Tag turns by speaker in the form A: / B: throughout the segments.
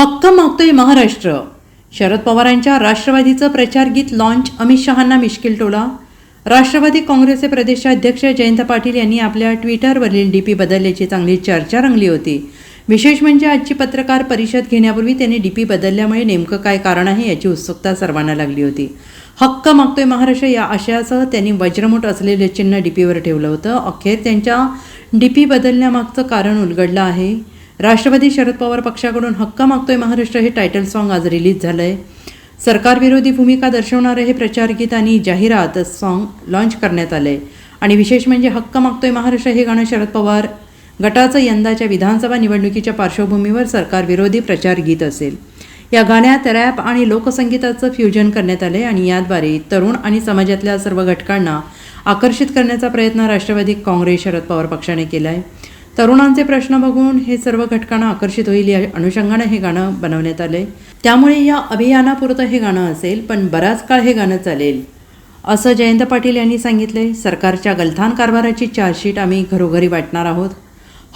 A: हक्क मागतोय महाराष्ट्र. शरद पवारांच्या राष्ट्रवादीचं प्रचार गीत लॉन्च अमित शहांना मिश्किल टोला. राष्ट्रवादी काँग्रेसचे प्रदेशाध्यक्ष जयंत पाटील यांनी आपल्या ट्विटरवरील डीपी बदलल्याची चांगली चर्चा रंगली होती. विशेष म्हणजे आजची पत्रकार परिषद घेण्यापूर्वी त्यांनी डीपी बदलल्यामुळे नेमकं काय कारण आहे याची उत्सुकता सर्वांना लागली होती. हक्क मागतोय महाराष्ट्र या आशयासह त्यांनी वज्रमुठ असलेले चिन्ह डीपीवर ठेवलं होतं. अखेर त्यांच्या डीपी बदलण्यामागचं कारण उलगडलं आहे. राष्ट्रवादी शरद पवार पक्षाकडून हक्क मागतोय महाराष्ट्र हे टायटल सॉन्ग आज रिलीज झालं आहे सरकारविरोधी भूमिका दर्शवणारं हे प्रचारगीत आणि जाहिरात सॉन्ग लॉन्च करण्यात आलं आहे आणि विशेष म्हणजे हक्क मागतोय महाराष्ट्र हे गाणं शरद पवार गटाचं यंदाच्या विधानसभा निवडणुकीच्या पार्श्वभूमीवर सरकारविरोधी प्रचारगीत असेल. या गाण्यात रॅप आणि लोकसंगीताचं फ्युजन करण्यात आले आणि याद्वारे तरुण आणि समाजातल्या सर्व घटकांना आकर्षित करण्याचा प्रयत्न राष्ट्रवादी काँग्रेस शरद पवार पक्षाने केला आहे तरुणांचे प्रश्न बघून हे सर्व घटकांना आकर्षित होईल या अनुषंगानं हे गाणं बनवण्यात आलंय. त्यामुळे या अभियानापुरतं हे गाणं असेल पण बराच काळ हे गाणं चालेल. असं जयंत पाटील यांनी सांगितले सरकारच्या गलथान कारभाराची चार्जशीट आम्ही घरोघरी वाटणार आहोत.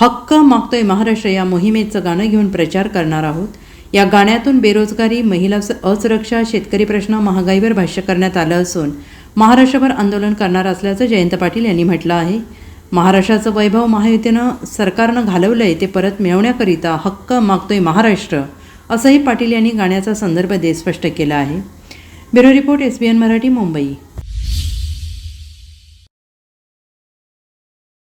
A: हक्क मागतोय महाराष्ट्र या मोहिमेचं गाणं घेऊन प्रचार करणार आहोत. या गाण्यातून बेरोजगारी महिला असुरक्षा शेतकरी प्रश्न महागाईवर भाष्य करण्यात आलं असून महाराष्ट्रभर आंदोलन करणार असल्याचं जयंत पाटील यांनी म्हटलं आहे. महाराष्ट्राचं वैभव महायुतीनं सरकारनं घालवलं आहे ते परत मिळवण्याकरिता हक्क मागतोय महाराष्ट्र असंही पाटील यांनी गाण्याचा संदर्भ देत स्पष्ट केला आहे. Bureau report S B N Marathi Mumbai.